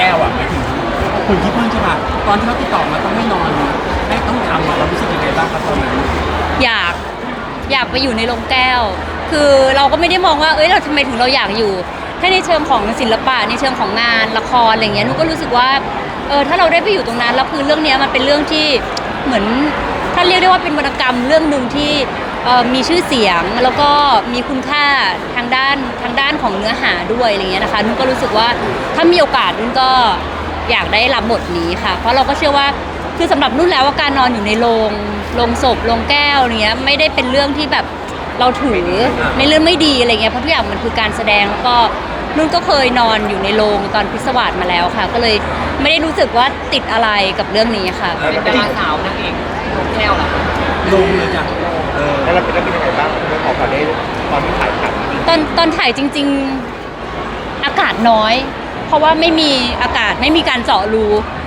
แก้วอะหมายถึงคุณที่พึ่งใช่ป่ะตอนที่เขาติดต่อมาต้องให้นอนให้ต้องทำอะเรารู้สึกยังไงบ้างครับตอนนั้นอยากอยากไปอยู่ในโรงแก้ว คือเราก็ไม่ได้มองว่าเอ้ยเราทำไมถึงเราอยากอยู่ถ้าในเชิงของศิลปะในเชิงของงานละครอะไรเงี้ยนุกก็รู้สึกว่าเออถ้าเราได้ไปอยู่ตรงนั้นแล้วคือเรื่องเนี้ยมันเป็นเรื่องที่เหมือนถ้าเรียกได้ว่าเป็นวรรณกรรมเรื่องหนึ่งที่ เอ่อมีชื่อเสียงแล้วก็มีคุณค่าทางด้านทางด้านของเนื้อหาด้วยอะไรเงี้ยนะคะนุกก็รู้สึกว่าถ้ามีโอกาสนุกก็อยากได้รับบทนี้ค่ะ เพราะเราก็เชื่อว่าคือสำหรับนุ่นแล้วว่าการนอนอยู่ในโรงโรงศพโรงแก้วอะไรเงี้ยไม่ได้เป็นเรื่องที่แบบเราถือไม่เรื่องไม่ดีอะไรเงี้ยเพราะทุกอย่างมันคือการแสดงแล้วก็นุ่นก็เคยนอนอยู่ในโรงตอนพิศวาสมาแล้วค่ะ ก็เลยไม่ได้รู้สึกว่าติดอะไรกับเรื่องนี้ค่ะ เป็นดาราสาวนางเอกนกแก้วเหรอคะลงเลยจ้ะเออ แล้วเราเป็นแล้วเป็นยังไงบ้างเรื่องของตอนนี้ตอนที่ถ่ายทำตอนตอนถ่ายจริง ๆอากาศน้อย เพราะว่าไม่มีอากาศไม่มีการเจาะรู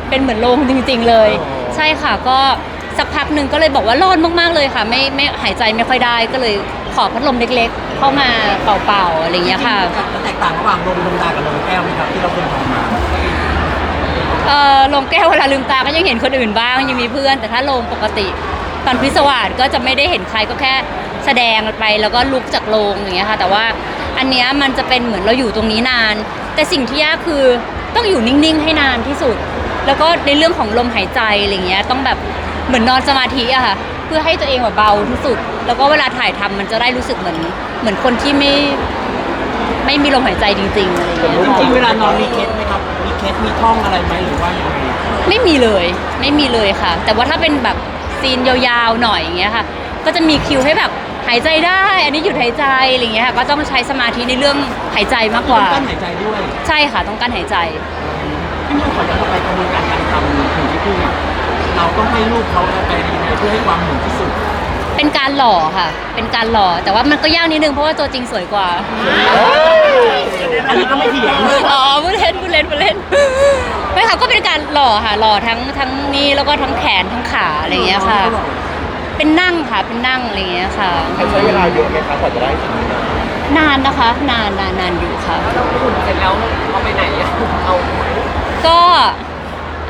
เป็นเหมือนโรงจริง ๆ เลย ใช่ค่ะก็สักพักหนึ่งก็เลยบอกว่าร้อนมากๆเลยค่ะ ไม่ไม่หายใจไม่ค่อยได้ก็เลยขอพัดลมเล็ก ๆ เข้ามาเป่าๆอะไรอย่างเงี้ยค่ะแล้วแตกต่างระหว่างลงลงดากับลงแก้วไหมครับที่เราเคยทำมา เออลงแก้วเวลาลืมตาก็ยังเห็นคนอื่นบ้างยังมีเพื่อน แต่ถ้าลงปกติ ตอนพิศวาสก็จะไม่ได้เห็นใครก็แค่แสดงไปแล้วก็ลุกจากโรงอย่างเงี้ยค่ะ แต่ว่าอันเนี้ยมันจะเป็นเหมือนเราอยู่ตรงนี้นาน แต่สิ่งที่ยากคือต้องอยู่นิ่งๆให้นานที่สุด แล้วก็ในเรื่องของลมหายใจอะไรเงี้ยต้องแบบเหมือนนอนสมาธิอะค่ะเพื่อให้ตัวเองแบบเบาที่สุด แล้วก็เวลาถ่ายทำมันจะได้รู้สึกเหมือนเหมือนคนที่ไม่ไม่มีลมหายใจจริงๆอะไรเงี้ยจริงๆเวลานอนมีเคสไหมครับมีเคสมีท่องอะไรไหมหรือว่ายังไงไม่มีเลยไม่มีเลยค่ะ แต่ว่าถ้าเป็นแบบ ซีนยาวๆหน่อยอย่างเงี้ยค่ะ ก็จะมีคิวให้แบบหายใจได้ อันนี้หยุดหายใจอะไรเงี้ยค่ะก็ต้องใช้สมาธิในเรื่องหายใจมากกว่าต้องกั้นหายใจด้วยใช่ค่ะต้องการหายใจ พี่นุ่นขอย้อนกลับไปกระบวนการการทำถึงที่พึ่งอะเราต้องให้ลูกเขาไปยังไงเพื่อให้ความเหมือนที่สุดเป็นการหล่อค่ะ เป็นการหล่อแต่ว่ามันก็ยากนิดนึงเพราะว่าตัวจริงสวยกว่า อันนี้ก็ไม่เถียงอ๋อพูดเล่นพูดเล่นพูดเล่นไม่ค่ะก็เป็นการหล่อค่ะหล่อทั้งทั้งนี้แล้วก็ทั้งแขนทั้งขาอะไรอย่างเงี้ยค่ะ เป็นนั่งค่ะเป็นนั่งอะไรอย่างเงี้ยค่ะ ใช้เวลาเยอะไหมคะกว่าจะได้สิ่งนี้มานานนะคะ นานนานนานอยู่ค่ะ แล้วเราหุ่นเสร็จแล้วเอาไปไหนอะเอาก็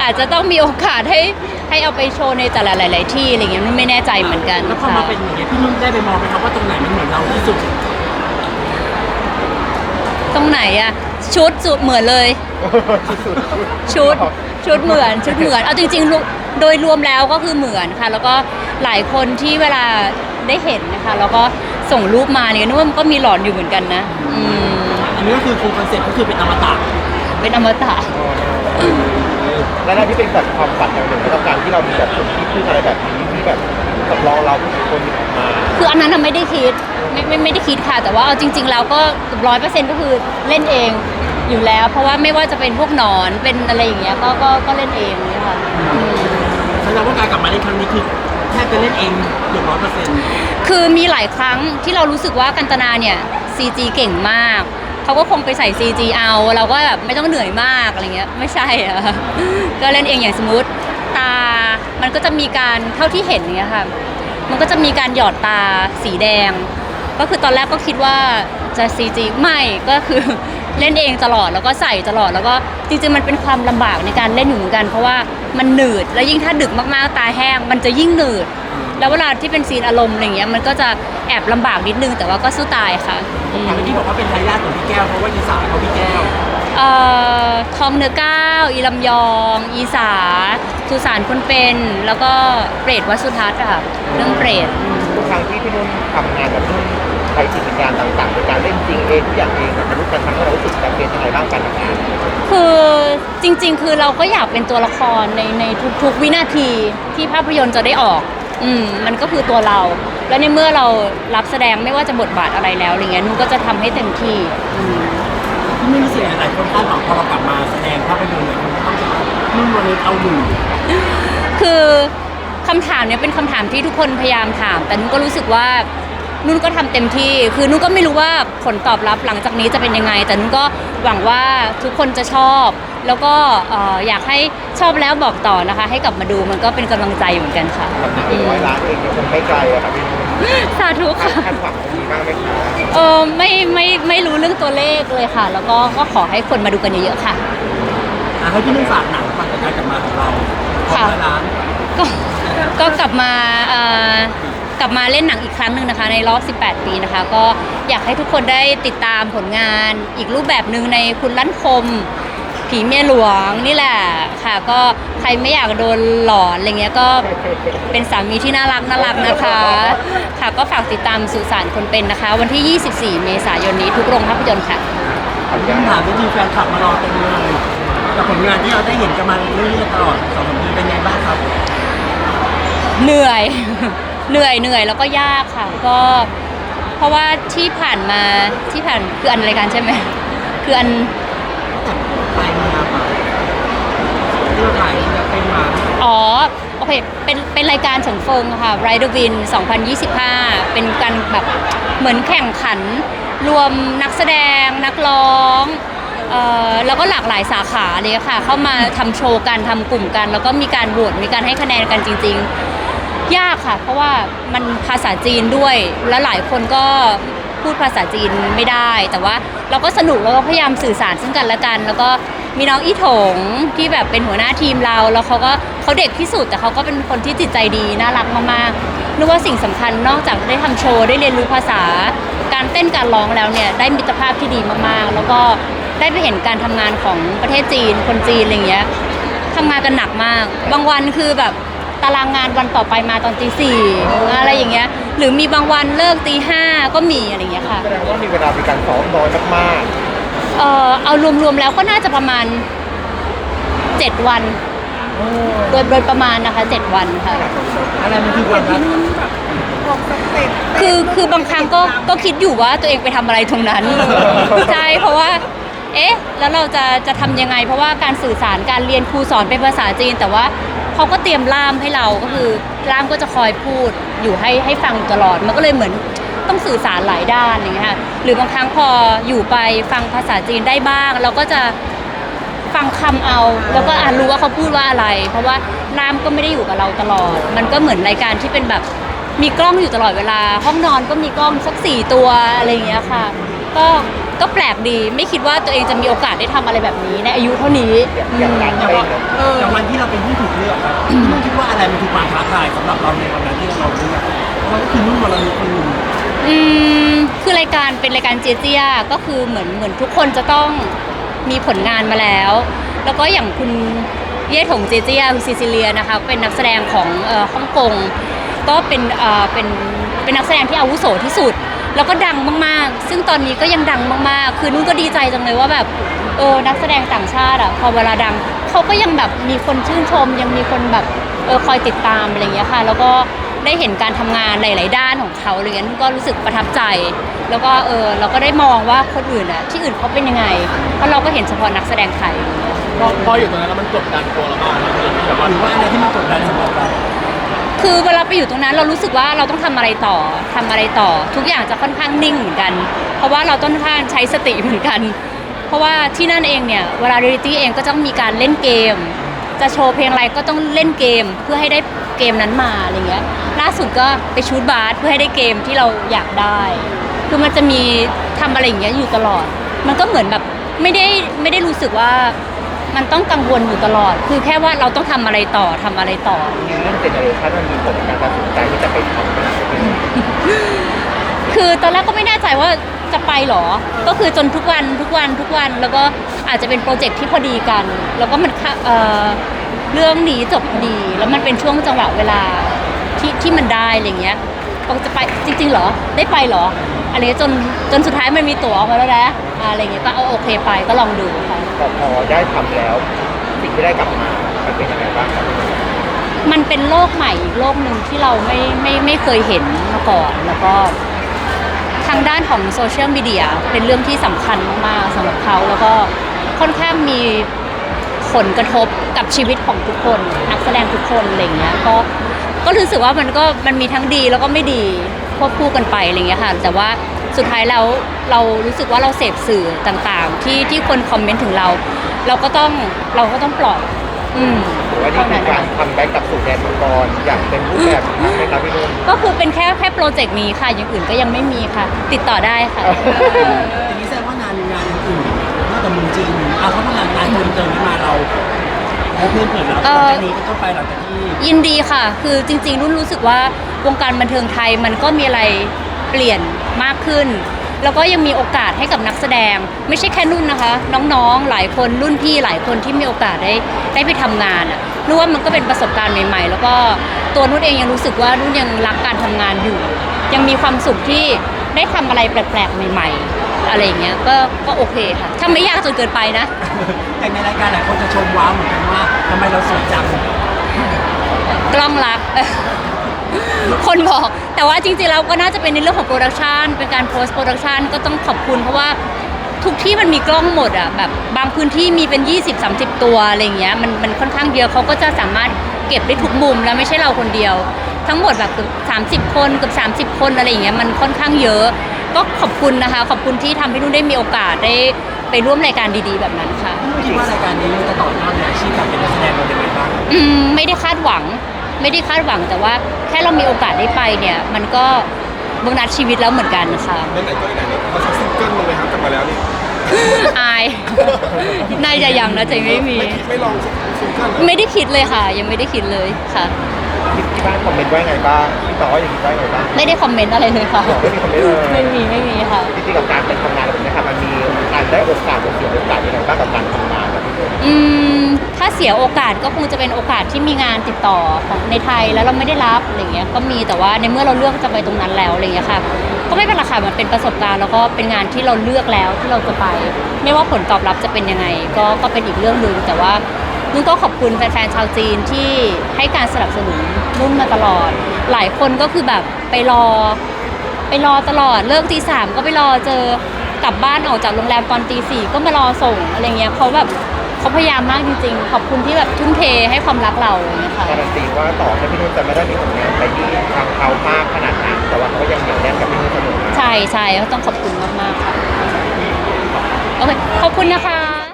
อาจจะต้องมีโอกาสให้ให้เอาไปโชว์ในแต่ละหลาย ๆ ที่อะไรเงี้ยนุ่นไม่แน่ใจเหมือนกันแล้วพอค่ะ มาเป็นอย่างเงี้ยพี่นุ่นได้ไปมองไหมครับว่าตรงไหนมันเหมือนเราที่สุด ตรงไหนอะชุดสุดเหมือนเลยสุดชุดชุดเหมือนชุดเหมือนเอาจริงๆลุโดยรวมแล้วก็คือเหมือนค่ะ แล้วก็หลายคนที่เวลาได้เห็นนะคะ แล้วก็ส่งรูปมาเนี่ยนุ่นว่ามันก็มีหลอนอยู่เหมือนกันนะอืมอันนี้ก็คือคงคอนเซ็ปต์ก็คือเป็นอมตะเป็นอมตะแล้วนั่นที่เป็นแบบความฝันอย่างหนึ่งในการที่เรามีแบบคนที่พูดอะไรแบบนี้ ที่แบบสำรองเราเป็นคนออกมาคืออันนั้นน่ะไม่ได้คิดไม่ไม่ไม่ได้คิดค่ะ แต่ว่าเอาจริง ๆ แล้วก็ร้อยเปอร์เซ็นต์ก็คือเล่นเองอยู่แล้ว เพราะว่าไม่ว่าจะเป็นพวกหนอนเป็นอะไรอย่างเงี้ยก็ก็ก็เล่นเองเนี่ยค่ะอืม แสดงว่าการกลับมาในครั้งนี้คือแทบจะเล่นเองเกือบร้อยเปอร์เซ็นต์คือมีหลายครั้งที่เรารู้สึกว่ากันตนาเนี่ย CG เก่งมาก เขาก็คงไปใส่ CG เอา เราก็แบบไม่ต้องเหนื่อยมากอะไรเงี้ย ไม่ใช่อะ ก็เล่นเองอย่างสมมติตา มันก็จะมีการเท่าที่เห็นเนี้ยค่ะมันก็จะมีการหยอดตาสีแดง ก็คือตอนแรกก็คิดว่าจะ CG ไม่ก็คือเล่นเองตลอดแล้วก็ใส่ตลอดแล้วก็จริงๆมันเป็นความลำบากในการเล่นอยู่เหมือนกัน เพราะว่ามันหนืดแล้วยิ่งถ้าดึกมากๆตาแห้ง มันจะยิ่งหนืด แล้วเวลาที่เป็นซีนอารมณ์อะไรเงี้ยมันก็จะแอบลำบากนิดนึงแต่ว่าก็สู้ตายค่ะอืมอย่างที่บอกว่าเป็นทายาทของพี่แก้วเพราะว่าอีสานเขาพี่แก้วเอ่อทองเนื้อก้าวอีลำยอง อีสา สุสานคนเป็นแล้วก็เปรตวัดสุทัศน์อะค่ะเรื่องเปรตอืม ทุกครั้งที่พี่นุ่นทำงานแบบนุ่นใช้จิตวิญญาณต่างๆในการเล่นจริงเองทุกอย่างเองแบบมนุษย์กันทำให้เรารู้สึกจำเป็นยังไงบ้างการทำงานคือจริงๆ คือเราก็อยากเป็นตัวละครในในทุกๆ วินาทีที่ภาพยนตร์จะได้ออก อืมมันก็คือตัวเรา แล้วในเมื่อเรารับแสดงไม่ว่าจะบทบาทอะไรแล้วอะไรเงี้ยนุ่นก็จะทำให้เต็มที่อืมที่ไม่มีเสียหลายคนคาดหวังพอเรากลับมาแสดงภาพยนตร์เนี่ยมันต้องนุ่นวันนี้เอาอยู่คือคำถามเนี้ยเป็นคำถามที่ทุกคนพยายามถาม แต่นุ่นก็รู้สึกว่านุ่นก็ทำเต็มที่ คือนุ่นก็ไม่รู้ว่าผลตอบรับหลังจากนี้จะเป็นยังไง แต่นุ่นก็หวังว่าทุกคนจะชอบ แล้วก็เอ่ออยากให้ชอบแล้วบอกต่อนะคะ ให้กลับมาดูมันก็เป็นกำลังใจเหมือนกันค่ะทำหนังเป็นร้อยล้านเองยังคงไม่ไกลอะครับพี่นุ่นสาธุค่ะ คาดหวังมีมากไหมคะเออไม่ไม่ไม่รู้เรื่องตัวเลขเลยค่ะ แล้วก็ก็ขอให้คนมาดูกันเยอะๆค่ะพอะให้พี่นุ่นฝากหนังฝา กรายการกลับมาของเราของค่ะ ร้านก็ก็กลับมาเอ่อกลับมาเล่นหนังอีกครั้งหนึ่งนะคะ ในรอบ 18 ปีนะคะ ก็อยากให้ทุกคนได้ติดตามผลงานอีกรูปแบบหนึ่งในคุณลั่นคม ผีเมียหลวงนี่แหละค่ะ ก็ใครไม่อยากโดนหลอนอะไรเงี้ยก็เป็นสามีที่น่ารักน่ารักนะคะ ค่ะก็ฝากติดตามสุสานคนเป็นนะคะ วันที่ 24 เมษายนนี้ทุกโรงภาพยนตร์ค่ะพี่ถามจริงๆแฟนคลับมารอเต็มเลย กับผลงานที่เราได้เห็นกันมาเรื่อยๆตลอดสองสามปีเป็นไงบ้างครับ เหนื่อย เหนื่อยเหนื่อยแล้วก็ยากค่ะ ก็ เพราะว่าที่ผ่านมาที่ผ่านคืออันรายการใช่ไหมคืออันไปมาป่ะที่เราถ่ายที่เราเป็นมาอ๋อโอเคเป็นเป็นรายการเฉิงเฟิงค่ะ Rider Win 2025 เป็นการแบบเหมือนแข่งขัน รวมนักแสดงนักร้อง เอ่อแล้วก็หลากหลายสาขาเลยค่ะ เข้ามาทำโชว์กันทำกลุ่มกัน แล้วก็มีการโหวตมีการให้คะแนนกันจริง ๆ ยากค่ะ เพราะว่ามันภาษาจีนด้วย และหลายคนก็พูดภาษาจีนไม่ได้ แต่ว่าเราก็สนุกแล้วก็พยายามสื่อสารซึ่งกันและกัน แล้วก็มีน้องอีถงที่แบบเป็นหัวหน้าทีมเรา แล้วเขาก็เขาเด็กที่สุดแต่เขาก็เป็นคนที่จิตใจดีน่ารักมากๆนึกว่าสิ่งสำคัญนอกจากได้ทำโชว์ได้เรียนรู้ภาษา การเต้นการร้องแล้วเนี่ยได้มิตรภาพที่ดีมากๆ แล้วก็ ได้ไปเห็นการทำงานของประเทศจีน คนจีนอะไรอย่างเงี้ยทำงานกันหนักมาก บางวันคือแบบตารางงานวันต่อไปมาตอนตีสี่อะไรอย่างเงี้ย หรือมีบางวันเลิกตีห้าก็มีอะไรอย่างเงี้ยค่ะแสดงว่ามีเวลาในการซ้อมน้อยมากเออเอารวมๆแล้วก็น่าจะประมาณ7วันโดยโดยประมาณนะคะ7วันค่ะอะไรมันคือความรักคือคือบางครั้งก็ก็คิดอยู่ว่าตัวเองไปทำอะไรตรงนั้นใช่เพราะว่า เอ๊ะ แล้วเราจะจะทำยังไง เพราะว่าการสื่อสารการเรียนครูสอนเป็นภาษาจีน แต่ว่าเขาก็เตรียมล่ามให้เราก็คือล่ามก็จะคอยพูดอยู่ให้ให้ฟังตลอด มันก็เลยเหมือนต้องสื่อสารหลายด้านอย่างเงี้ยค่ะหรือบางครั้งพออยู่ไปฟังภาษาจีนได้บ้าง เราก็จะฟังคำเอา แล้วก็อ่านรู้ว่าเขาพูดว่าอะไร เพราะว่าน้ำก็ไม่ได้อยู่กับเราตลอด มันก็เหมือนรายการที่เป็นแบบมีกล้องอยู่ตลอดเวลา ห้องนอนก็มีกล้องสักสี่ตัวอะไรอย่างเงี้ยค่ะ ก็ ก็แปลกดีไม่คิดว่าตัวเองจะมีโอกาสได้ทำอะไรแบบนี้ในอายุเท่านี้อย่างการอย่างว่าเนี่ยอย่างวันที่เราเป็นผู้ถูกเลือกครับนุ่นคิดว่าอะไรมันคือความท้าทายสำหรับเราในวันนั้นที่เราเลือกเพราะว่าก็คือนุ่นวรนุชคนหนึ่งอืมคือรายการเป็นรายการเจเจียก็คือเหมือนเหมือนทุกคนจะต้องมีผลงานมาแล้ว แล้วก็อย่างคุณเย่ถงเจเจียคุณซิซิเลียนะคะเป็นนักแสดงของเอ่อฮ่องกงก็เป็นเอ่อเป็นเป็นนักแสดงที่อาวุโสที่สุด แล้วก็ดังมากๆ ซึ่งตอนนี้ก็ยังดังมากๆ คือนุ่นก็ดีใจจังเลยว่าแบบเออนักแสดงต่างชาติอะพอเวลาดังเขาก็ยังแบบมีคนชื่นชม ยังมีคนแบบเออคอยติดตามอะไรอย่างเงี้ยค่ะ แล้วก็ได้เห็นการทำงานหลาย ๆ ด้านของเขาอะไรเงี้ยนุ่นก็รู้สึกประทับใจ แล้วก็เออเราก็ได้มองว่าคนอื่นอะที่อื่นเขาเป็นยังไง เพราะเราก็เห็นเฉพาะนักแสดงไทยพอพออยู่ตรงนั้นแล้วมันกดดันตัวเรามากนะแบบว่าหรือว่าอะไรที่มันกดดันสำหรับเรา คือเวลาไปอยู่ตรงนั้นเรารู้สึกว่าเราต้องทำอะไรต่อทำอะไรต่อ ทุกอย่างจะค่อนข้างนิ่งเหมือนกัน เพราะว่าเราต้องค่อนข้างใช้สติเหมือนกัน เพราะว่าที่นั่นเองเนี่ยเวลาเรียลิตี้เองก็ต้องมีการเล่นเกม จะโชว์เพลงอะไรก็ต้องเล่นเกมเพื่อให้ได้เกมนั้นมาอะไรเงี้ยล่าสุดก็ไปชูดบาสเพื่อให้ได้เกมที่เราอยากได้ คือมันจะมีทำอะไรอย่างเงี้ยอยู่ตลอด มันก็เหมือนแบบไม่ได้ไม่ได้รู้สึกว่า มันต้องกังวลอยู่ตลอด คือแค่ว่าเราต้องทำอะไรต่อทำอะไรต่อ เรื่องเจเนอเรชันมันมีผลในการตัดสินใจที่จะไปทำอะไรเป็นคือตอนแรกก็ไม่แน่ใจว่าจะไปเหรอ ก็คือจนทุกวันทุกวันทุกวัน แล้วก็อาจจะเป็นโปรเจกต์ที่พอดีกัน แล้วก็มันเข้าเอ่อเรื่องนี้จบพอดี แล้วมันเป็นช่วงจังหวะเวลาที่ที่มันได้อะไรเงี้ยก็จะไปจริง ๆ เหรอ ได้ไปเหรอ อะไรเงี้ยจนจนสุดท้ายมันมีตั๋วออกมาแล้วนะอ่าอะไรเงี้ยก็เอาโอเคไปก็ลองดูค่ะ พอพอได้ทำแล้วสิ่งที่ได้กลับมามันเป็นยังไงบ้างครับมันเป็นโลกใหม่อีกโลกหนึ่งที่เราไม่ไม่ไม่เคยเห็นมาก่อน แล้วก็ทางด้านของโซเชียลมีเดียเป็นเรื่องที่สำคัญมากๆสำหรับเขาแล้วก็ค่อนข้างมีผลกระทบกับชีวิตของทุกคน นักแสดงทุกคนอะไรเงี้ยก็ก็รู้สึกว่ามันก็มันมีทั้งดีแล้วก็ไม่ดี ควบคู่กันไปอะไรเงี้ยค่ะแต่ว่าสุดท้ายแล้วเรารู้สึกว่าเราเสพสื่อต่างๆ ที่ที่คนคอมเมนต์ถึงเรา เราก็ต้องเราก็ต้องปล่อย อืมหรือว่านี่คือการทำแบ็กกลับสู่แดนมังกรอย่างเต็มรูปแบบอีกครั้งเลยครับพี่นุ่น ก็คือเป็นแค่แค่โปรเจกต์นี้ค่ะ อย่างอื่นก็ยังไม่มีค่ะ ติดต่อได้ค่ะ อย่างนี้แสดงว่างานงานอื่นๆนอกจากเมืองจีนเอาเขาทำงานงานเติมเติมขึ้นมาเรา พบเพื่อนเผื่อแล้วหลังจากนี้ก็ต้องไปหลังจากที่ยินดีค่ะ คือจริง ๆ รุ่นรู้สึกว่าวงการบันเทิงไทยมันก็มีอะไรเปลี่ยนมากขึ้น แล้วก็ยังมีโอกาสให้กับนักแสดง ไม่ใช่แค่นุ่นนะคะ น้องๆหลายคนรุ่นพี่หลายคนที่มีโอกาสได้ได้ไปทำงานอะนุ่นว่ามันก็เป็นประสบการณ์ใหม่ ๆ แล้วก็ตัวนุ่นเองยังรู้สึกว่านุ่นยังรักการทำงานอยู่ ยังมีความสุขที่ได้ทำอะไรแปลกๆใหม่ ๆ อะไรอย่างเงี้ยก็ก็โอเคค่ะ ถ้าไม่ยากจนเกินไปนะ แต่ในรายการหลายคนจะชมว้าวเหมือนกันว่าทำไมเราสวยจังกล้องรัก คนบอกแต่ว่าจริงๆแล้วก็น่าจะเป็นในเรื่องของโปรดักชันเป็นการโพสต์โปรดักชันก็ต้องขอบคุณเพราะว่าทุกที่มันมีกล้องหมดอะแบบบางพื้นที่มีเป็น 20-30 ตัวอะไรอย่างเงี้ยมันมันค่อนข้างเยอะเขาก็จะสามารถเก็บได้ทุกมุมแล้วไม่ใช่เราคนเดียว ทั้งหมดแบบเกือบ30 คนเกือบ30 คนอะไรอย่างเงี้ยมันค่อนข้างเยอะ ก็ขอบคุณนะคะ ขอบคุณที่ทำให้นุ่นได้มีโอกาสได้ไปร่วมรายการดีๆ แบบนั้นค่ะ คิดว่ารายการนี้มันจะต่อยอดในอาชีพการเป็นนักแสดงเรายังไงบ้างอืมไม่ได้คาดหวัง ไม่ได้คาดหวังแต่ว่าแค่เรามีโอกาสได้ไปเนี่ย มันก็เบื้องนัดชีวิตแล้วเหมือนกันค่ะนั่นไหนก็ไหนเนี่ยเขาสักซิงเกิลเลยไหมครับกลับมาแล้วนี่อาย น่าจะยังนะใจไม่มี ไม่ลองซิงเกิลไม่ได้คิดเลยค่ะ ยังไม่ได้คิดเลยค่ะ ที่บ้านคอมเมนต์ว่าไงบ้างพี่ต่อว่าอย่างนี้ว่าไงบ้างไม่ได้คอมเมนต์อะไรเลยค่ะไม่มีคอมเมนต์เลยไม่มีไม่มีค่ะ จริงๆกับการเป็นทำงานแบบนี้ครับมันมีการได้โอกาสหรือเสียโอกาสยังไงบ้างกับการทำงานแบบนี้อืมถ้าเสียโอกาสก็คงจะเป็นโอกาสที่มีงานติดต่อของในไทยแล้วเราไม่ได้รับอะไรเงี้ยก็มีแต่ว่าในเมื่อเราเลือกจะไปตรงนั้นแล้วอะไรเงี้ยค่ะ ก็ไม่เป็นไรค่ะมันเป็นประสบการณ์แล้วก็เป็นงานที่เราเลือกแล้วที่เราจะไป ไม่ว่าผลตอบรับจะเป็นยังไง ก็ก็เป็นอีกเรื่องหนึ่งแต่ว่า นุ่นก็ขอบคุณแฟนๆชาวจีนที่ให้การสนับสนุนนุ่นมาตลอด หลายคนก็คือแบบไปรอ ไปรอตลอดเลิกตีสามก็ไปรอเจอกลับบ้านออกจากโรงแรมตอนตีสี่ก็มารอส่งอะไรเงี้ยเขาแบบเขาพยายามมากจริง ๆ ขอบคุณที่แบบทุ่มเทให้ความรักเราอะไรเงี้ยค่ะการันตีว่าต่อให้พี่นุ่นจะไม่ได้มีผลงานไปที่ทางเขามากขนาดนั้นแต่ว่าเขาก็ยังเหนียวแน่นกับพี่นุ่นเสมอมาใช่ใช่ก็ต้องขอบคุณมากๆค่ะโอเคขอบคุณนะคะ